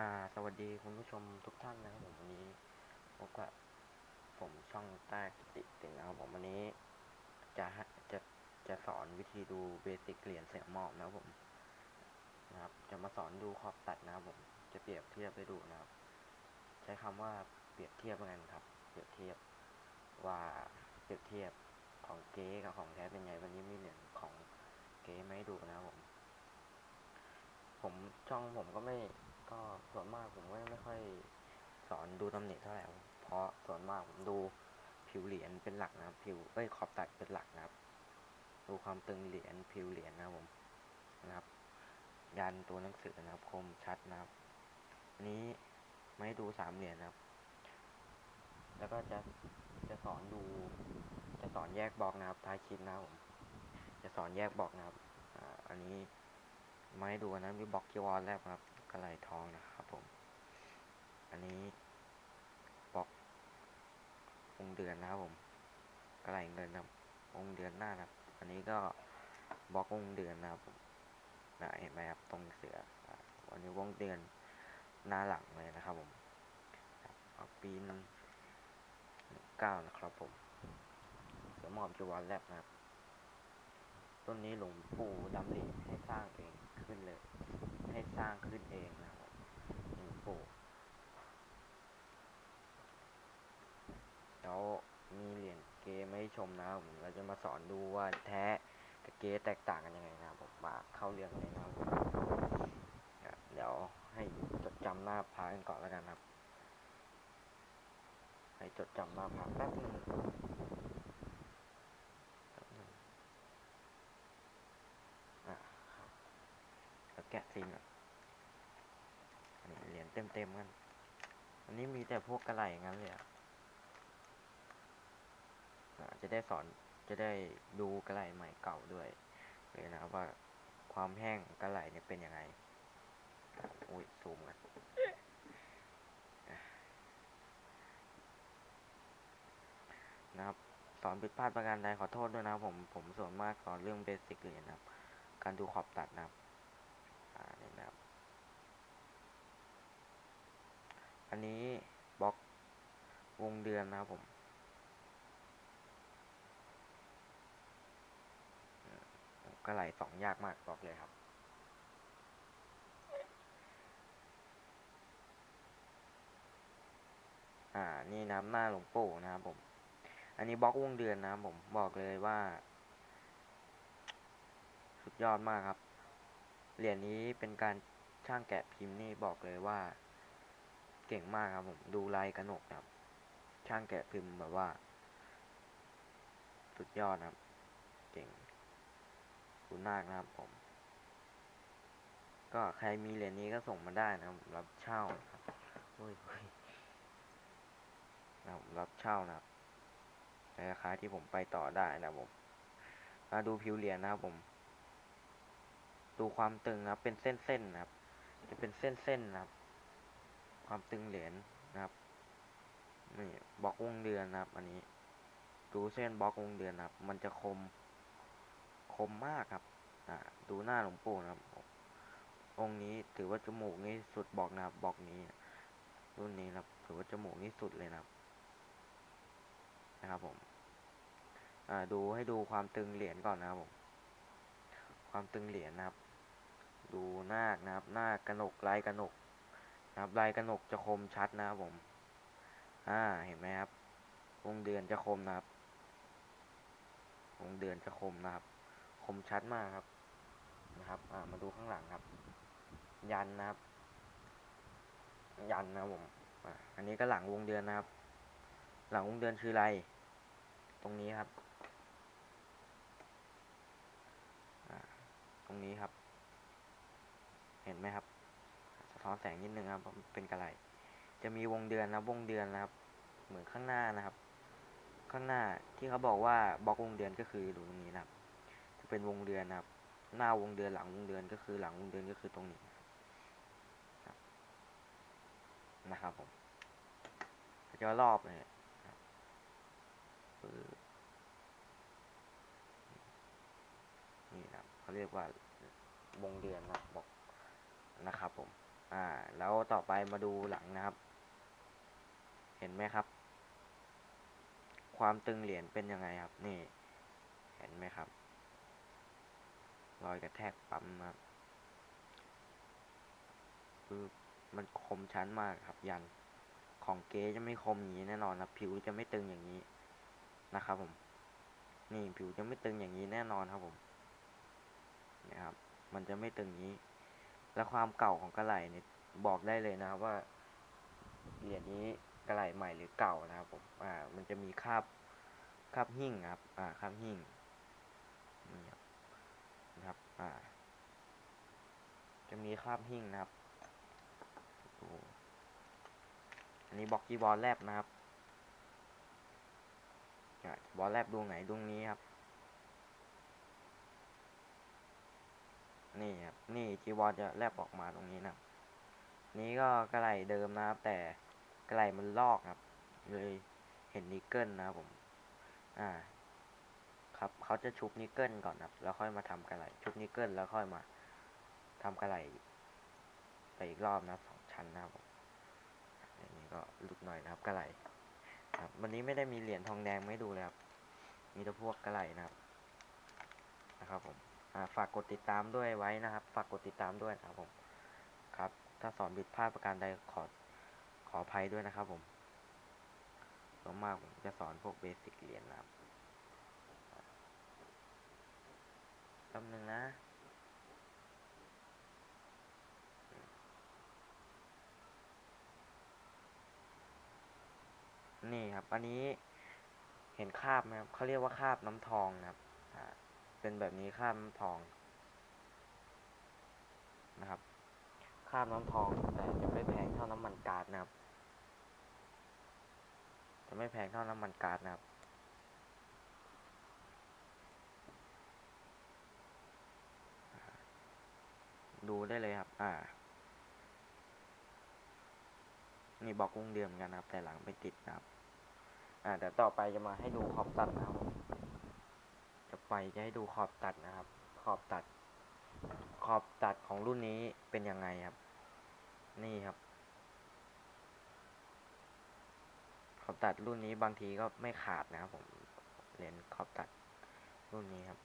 อ่าสวัสดีคุณผู้ชมทุกท่านนะครับผมวันนี้พบกับผมช่องใต้กิติตินะครับผมวันนี้จะให้จะจะสอนวิธีดูเบสิกเหรียญเสียงหมอบนะครับผมนะครับ จะมาสอนดูขอบตัดนะครับผมจะเปรียบเทียบไปดูนะครับ ใช้คำว่าเปรียบเทียบกันครับ เปรียบเทียบว่าเปรียบเทียบของเก๊กับของแท้เป็นไงวันนี้มีเหรียญของเก๊มาให้ดูนะครับผม ผมช่องผมก็ไม่ ก็ส่วนมากผมก็ไม่ค่อยสอนดูตำแหนิเท่าไหร่เพราะส่วนมากผมดูผิวเหรียญเป็นหลักนะครับ ผิวเอ้ยขอบตัดเป็นหลักนะครับ ดูความตึงเหรียญผิวเหรียญนะครับผมนะครับ ยันตัวหนังสือนะครับ คมชัดนะครับอันนี้ไม่ดูสามเหรียญนะครับ แล้วก็จะจะสอนดู จะสอนแยกบอกนะครับท้ายคลิปนะครับผมจะสอนแยกบอกนะครับอ,อันนี้ไมาให้ดูนนั้นมีบอกจีวอรแรกครับ กระไหลทองนะครับผม อันนี้บล็อกองเดือนนะครับผมกระไหลเงินนะองเดือนหน้านะครับ อันนี้ก็บล็อกองเดือนนะครับผมนะเห็นไหมครับตรงเสืออันนี้วงเดือนหน้าหลังเลยนะครับผมเอาปีนเก้านะครับผมเสือหมอบจีวรแรกนะครับ ต้นนี้หลวงปู่ดำริให้สร้างเองขึ้นเลย ให้สร้างขึ้นเองนะครับหลวงปู่แล้วมีเหรียญเกมให้ชมนะครับผมเราจะมาสอนดูว่าแท้กับเกแตกต่างกันยังไงนะครับผมมาเข้าเรื่องเลยนะครับเดี๋ยวให้จดจำหน้าพากันก่อนแล้วกันครับ ให้จดจำหน้าพาแป๊บหนึงแป๊บหนึง อะครับแล้วแกะซิงอะอันนี้เหรียญเต็มกัน อันนี้มีแต่พวกกระไหลงั้นเลยอะอะจะได้สอนจะได้ดูกระไหลใหม่เก่าด้วยเลยนะว่าความแห้งกระไหลเนี่ยเป็นยังไงอุ้ยซูมกันอะนะครับสอนผิดพลาดประการใดขอโทษด้วยนะผมผมส่วนมากสอนเรื่องเบสิกเลยนะครับ การดูขอบตัดนะครับ อ่าเนี่ยนะครับ อันนี้บล็อกวงเดือนนะครับผมก็ไหลสองยากมากบอกเลยครับ อ่า นี่นะครับหน้าหลวงปู่นะครับผม อันนี้บล็อกวงเดือนนะครับผม บอกเลยว่า สุดยอดมากครับ เหรียญนี้เป็นการช่างแกะพิมพ์นี่บอกเลยว่า เก่งมากครับผมดูลายกระหนกครับ ช่างแกะพิมพ์แบบว่า สุดยอดครับ เก่งคุณมากนะครับผม ก็ใครมีเหรียญนี้ก็ส่งมาได้นะครับผมรับเช่าครับเฮ้ยนะครับผมรับเช่านะครับในราคาที่ผมไปต่อได้นะผมมาดูผิวเหรียญนะครับผม ดูความตึงนะครับเป็นเส้นๆนะครับ จะเป็นเส้นๆนะครับ ความตึงเหรียญนะครับนี่บล็อกวงเดือนนะครับ อันนี้ดูเส้นบล็อกวงเดือนนะครับ มันจะคมคมมากครับอ่าดูหน้าหลวงปู่นะครับ องค์นี้ถือว่าจมูกนี่สุดบอกนะครับบอกนี้รุ่นนี้นะครับ ถือว่าจมูกนี่สุดเลยนะครับ นะครับผมอ่าดูให้ดูความตึงเหรียญก่อนนะครับผมความตึงเหรียญนะครับ ดูหน้านะครับ หน้ากระหนกลายกระหนก นะครับลายกระหนกจะคมชัดนะครับผม อ่า เห็นไหมครับวงเดือนจะคมนะครับวงเดือนจะคมนะครับ คมชัดมากครับ นะครับ อ่า มาดูข้างหลังครับ ยันนะครับ ยันนะครับผม อ่า อันนี้ก็หลังวงเดือนนะครับ หลังวงเดือนคืออะไร ตรงนี้ครับ อ่า ตรงนี้ครับ เห็นไหมครับ ท้อนแสงนิดนึงครับเป็นกระไรจะมีวงเดือนนะวงเดือนนะครับ เหมือนข้างหน้านะครับ ข้างหน้าที่เขาบอกว่าบล็อกวงเดือนก็คือดูตรงนี้นะครับ จะเป็นวงเดือนนะครับ หน้าวงเดือนหลังวงเดือนก็คือหลังวงเดือนก็คือตรงนี้นะครับผมจะรอบเลยครับปึ๊บนี่นะเขาเรียกว่าวงเดือนนะบอกนะครับผม อ่า แล้วต่อไปมาดูหลังนะครับ เห็นไหมครับ ความตึงเหรียญเป็นยังไงครับ นี่ เห็นไหมครับ รอยกระแทกปั๊มครับคือมันคมชั้นมากครับ ยัน ของเก๊จะไม่คมอย่างนี้แน่นอนครับ ผิวจะไม่ตึงอย่างนี้นะครับผม นี่ผิวจะไม่ตึงอย่างนี้แน่นอนครับผมนี่ครับ มันจะไม่ตึงอย่างนี้ และความเก่าของกระไหล่เนี่ยบอกได้เลยนะครับว่าเหรียญนี้กระไหล่ใหม่หรือเก่านะครับผมอ่ามันจะมีคราบคราบหิ่งครับอ่าคราบหิ่งนี่ครับนะครับอ่าจะมีคราบหิ่งนะครับอันนี้บอกจีบอลแลบนะครับบอลแลบดวงไหนดวงนี้ครับ นี่ครับนี่จีวอลจะแลบออกมาตรงนี้นะนี้ก็กระไหลเดิมนะครับ แต่กระไหลมันลอกครับ เลยเห็นนิกเกิลนะครับผม อ่า ครับเขาจะชุบนิกเกิลก่อนครับ แล้วค่อยมาทำกระไหลชุบนิกเกิลแล้วค่อยมาทำกระไหลไปอีกรอบนะครับสองชั้นนะครับผมอันนี้ก็หลุดหน่อยนะครับกระไหลครับวันนี้ไม่ได้มีเหรียญทองแดงไม่ดูเลยครับ มีแต่พวกกระไหลนะครับ นะครับผม ฝากกดติดตามด้วยไว้นะครับ ฝากกดติดตามด้วยนะครับผมครับ ถ้าสอนผิดพลาดประการใดขอขออภัยด้วยนะครับผมส่วนมากผมจะสอนพวกเบสิกเรียญนะครับแป๊บนึงนะนี่ครับ อันนี้เห็นคาบไหมครับเขาเรียกว่าคาบน้ำทองนะครับ เป็นแบบนี้คราบน้ำทองนะครับคราบน้ำทองแต่จะไม่แพงเท่าน้ำมันกาซนะครับ จะไม่แพงเท่าน้ำมันกาซนะครับดูได้เลยครับ อ่า นี่บอกกุ้งเดียมกันนะครับ แต่หลังไม่ติดนะครับ อ่าเดี๋ยวต่อไปจะมาให้ดูขอบตัดนะครับ จะไปจะให้ดูขอบตัดนะครับ ขอบตัด ขอบตัดของรุ่นนี้เป็นยังไงครับ นี่ครับ ขอบตัดรุ่นนี้บางทีก็ไม่ขาดนะครับผมเรียญขอบตัดรุ่นนี้ครับ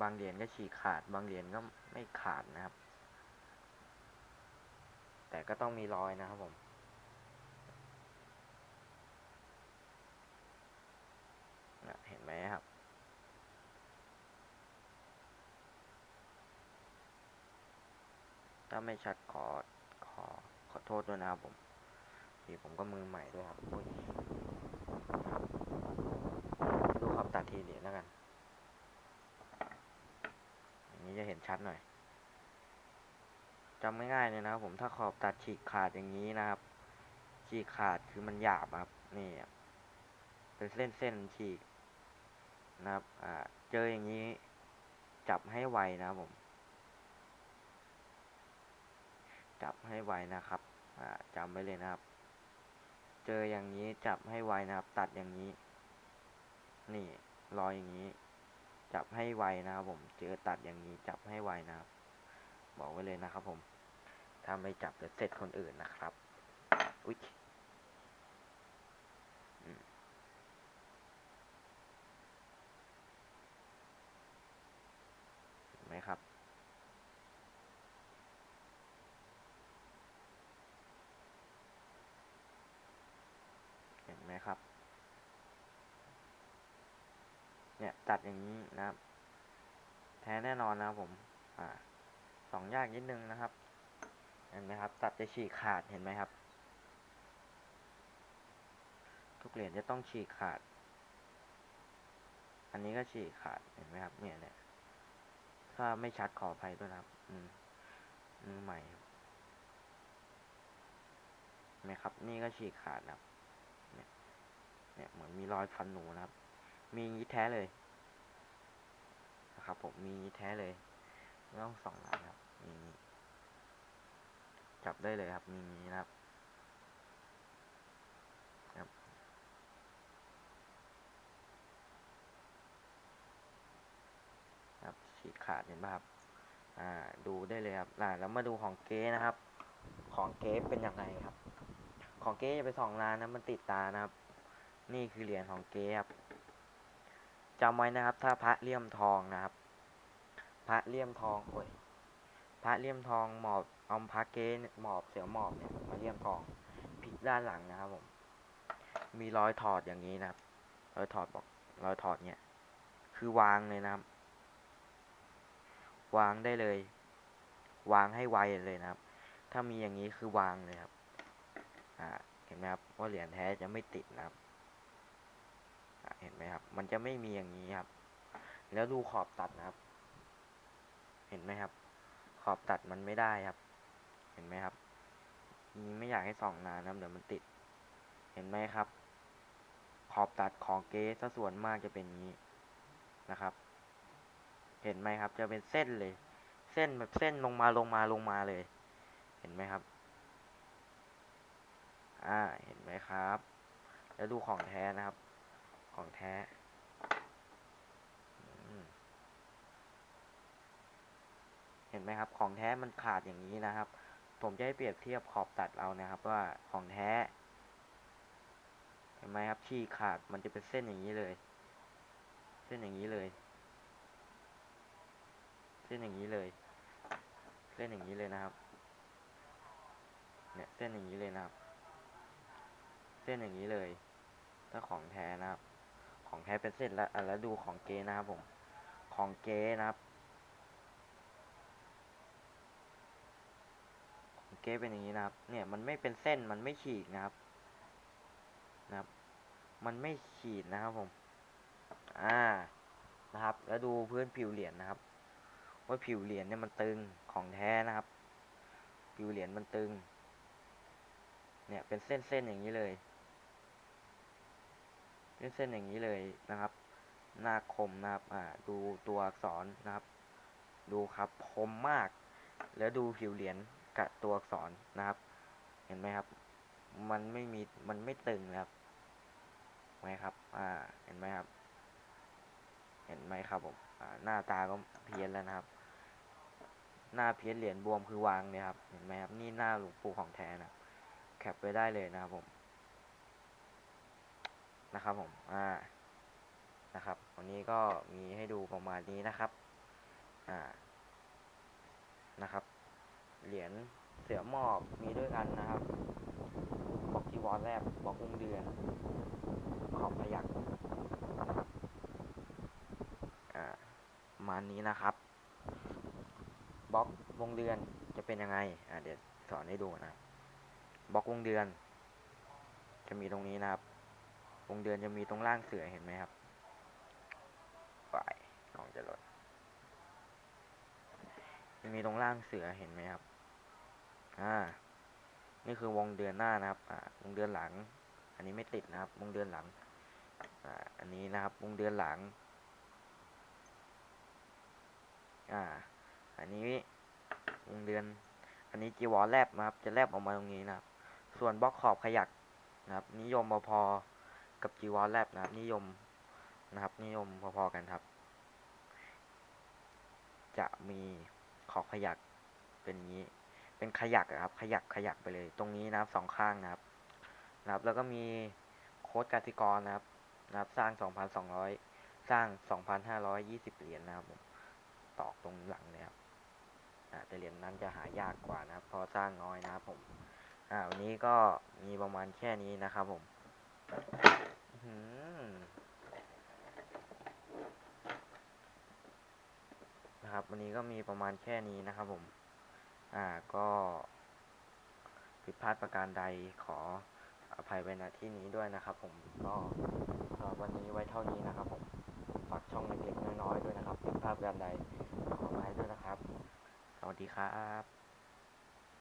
บางเหรียญก็ฉีกขาด บางเหรียญก็ไม่ขาดนะครับ แต่ก็ต้องมีรอยนะครับผม เห็นไหมครับ ถ้าไม่ชัดขอขอขอโทษด้วยนะครับผมทีผมก็มือใหม่ด้วยครับอุ๊ยครับตัดทีเดียวแล้วกัน อย่างนี้จะเห็นชัดหน่อย จำง่ายๆเลยนะครับผมถ้าขอบตัดฉีกขาดอย่างนี้นะครับ ฉีกขาดคือมันหยาบครับนี่เป็นเส้นเส้นๆฉีกนะครับอ่าเจออย่างนี้จับให้ไวนะครับผม จับให้ไวนะครับอ่าจำไว้เลยนะครับ เจออย่างนี้จับให้ไวนะครับ ตัดอย่างนี้ นี่รอยอย่างนี้ จับให้ไวนะครับผม เจอตัดอย่างนี้จับให้ไวนะครับ บอกไว้เลยนะครับผม ถ้าไม่จับจะเสร็จคนอื่นนะครับ อุ๊ยอืมเห็นไหมครับ เห็นไหมครับ เนี่ยตัดอย่างนี้นะครับ แท้แน่นอนนะครับผม อ่าสองยากนิดนึงนะครับ เห็นไหมครับ ตัดจะฉีกขาดเห็นไหมครับ ทุกเหรียญจะต้องฉีกขาด อันนี้ก็ฉีกขาดเห็นไหมครับ เนี่ยเนี่ยถ้าไม่ชัดขออภัยด้วยนะครับ อืมมือใหม่เห็นไหมครับ นี่ก็ฉีกขาดนะครับ เนี่ย เนี่ยเหมือนมีรอยฟันหนูนะครับ มียี้แท้เลยนะครับผมมียี้แท้เลยไม่ต้องส่องหลังครับมีอย่างนี้ จับได้เลยครับมีนี้นะครับครับฉีกขาดเห็นไหมครับอ่าดูได้เลยครับอ่าแล้วมาดูของเก๊นะครับ ของเก๊เป็นยังไงครับ ของเก๊จะไปสองล้านนะมันติดตานะครับ นี่คือเหรียญของเก๊ครับจำไว้นะครับ ถ้าพระเลี่ยมทองนะครับ พระเลี่ยมทองโอ้ยพระเลี่ยมทองหมอบ อาพระเกนหมอบเสือหมอบเนี่ยมาเลี่ยมทองพลิกด้านหลังนะครับผม มีรอยถอดอย่างนี้นะครับ รอยถอดบอก รอยถอดเนี่ย คือวางเลยนะครับ วางได้เลย วางให้ไวเลยนะครับ ถ้ามีอย่างนี้คือวางเลยครับ อ่า เห็นไหมครับว่าเหรียญแท้จะไม่ติดนะครับเห็นไหมครับ มันจะไม่มีอย่างนี้ครับ แล้วดูขอบตัดนะครับ เห็นไหมครับ ขอบตัดมันไม่ได้ครับ เห็นไหมครับนี่ไม่อยากให้ส่องนานนะเดี๋ยวมันติด เห็นไหมครับ ขอบตัดของเกสซะส่วนมากจะเป็นนี้นะครับ เห็นไหมครับ จะเป็นเส้นเลย เส้นแบบเส้นลงมาลงมาลงมาเลย เห็นไหมครับ อ่า เห็นไหมครับ แล้วดูของแท้นะครับ ของแท้เห็นไหมครับ ของแท้มันขาดอย่างนี้นะครับ ผมจะให้เปรียบเทียบขอบตัดเอานะครับว่าของแท้เห็นไหมครับฉีขาดมันจะเป็นเส้นอย่างนี้เลย เส้นอย่างนี้เลย เส้นอย่างนี้เลย เส้นอย่างนี้เลยนะครับ เนี่ยเส้นอย่างนี้เลยนะครับ เส้นอย่างนี้เลย ถ้าของแท้นะครับ ของแท้เป็นเส้นแล้วแล้วดูของเกนะครับผม ของเกนะครับ ของ เก๊เป็นอย่างนี้นะครับ เนี่ยมันไม่เป็นเส้นมันไม่ฉีกนะครับนะครับ มันไม่ขีดนะครับผมอ่านะครับ แล้วดูพื้นผิวเหรียญนะครับ ว่าผิวเหรียญเนี่ยมันตึงของแท้นะครับ ผิวเหรียญมันตึง เนี่ยเป็นเส้นเส้นๆอย่างนี้เลยเส้นเส้นๆอย่างนี้เลยนะครับ หน้าคมนะครับอ่าดูตัวอักษรนะครับ ดูครับคมมาก แล้วดูผิวเหรียญ กับตัวอักษรนะครับ เห็นไหมครับ มันไม่มีมันไม่ตึงนะครับไหมครับ อ่า เห็นไหมครับ เห็นไหมครับผมหน้าตาก็เพี้ยนแล้วนะครับ หน้าเพี้ยนเหรียญบวมคือวางเนี่ยครับ เห็นไหมครับ นี่หน้าหลวงปู่ของแท้นะแคปไว้ได้เลยนะครับผม นะครับผม อ่า นะครับ วันนี้ก็มีให้ดูประมาณนี้นะครับ อ่า นะครับ เหรียญเสือหมอบมีด้วยกันนะครับบอกจีวรแรกบอกวงเดือน ขอบพยักระมานี้นะครับบล็อกวงเดือนจะเป็นยังไงอ่าเดี๋ยวสอนให้ดูนะบล็อกวงเดือน จะมีตรงนี้นะครับ วงเดือนจะมีตรงล่างเสือเห็นไหมครับฝ่ายลองจะลดจะมีตรงล่างเสือเห็นไหมครับ อ่า นี่คือวงเดือนหน้านะครับ อ่าวงเดือนหลัง อันนี้ไม่ติดนะครับ วงเดือนหลัง อ่า อันนี้นะครับ วงเดือนหลัง อ่า อันนี้วงเดือน อันนี้จีวรแลบนะครับ จะแลบออกมาตรงนี้นะครับ ส่วนบล็อกขอบขยักนะครับ นิยมพอๆกับจีวรแลบนะครับ นิยมนะครับ นิยมพอๆกันครับจะมีขอบขยักเป็นอย่างนี้ เป็นขยักครับ ขยักขยักไปเลย ตรงนี้นะครับสองข้างนะครับนะครับ แล้วก็มีโค้ดกสิกรนะครับนะครับ สร้าง 2,200 สร้าง 2,520 เหรียญนะครับผมตอกตรงหลังเลยครับอ่าแต่เหรียญนั้นจะหายากกว่านะครับพราะสร้างน้อยนะครับผมอ่าวันนี้ก็มีประมาณแค่นี้นะครับผมนะครับ วันนี้ก็มีประมาณแค่นี้นะครับผม อ่าก็ผิดพลาดประการใดขออภัยไว้ณที่นี้ด้วยนะครับ ผมก็สำหรับวันนี้ไว้เท่านี้นะครับ ผมฝากช่องเล็กๆน้อยๆด้วยนะครับผิดพลาดประการใดขออภัยด้วยนะครับ สวัสดีครับ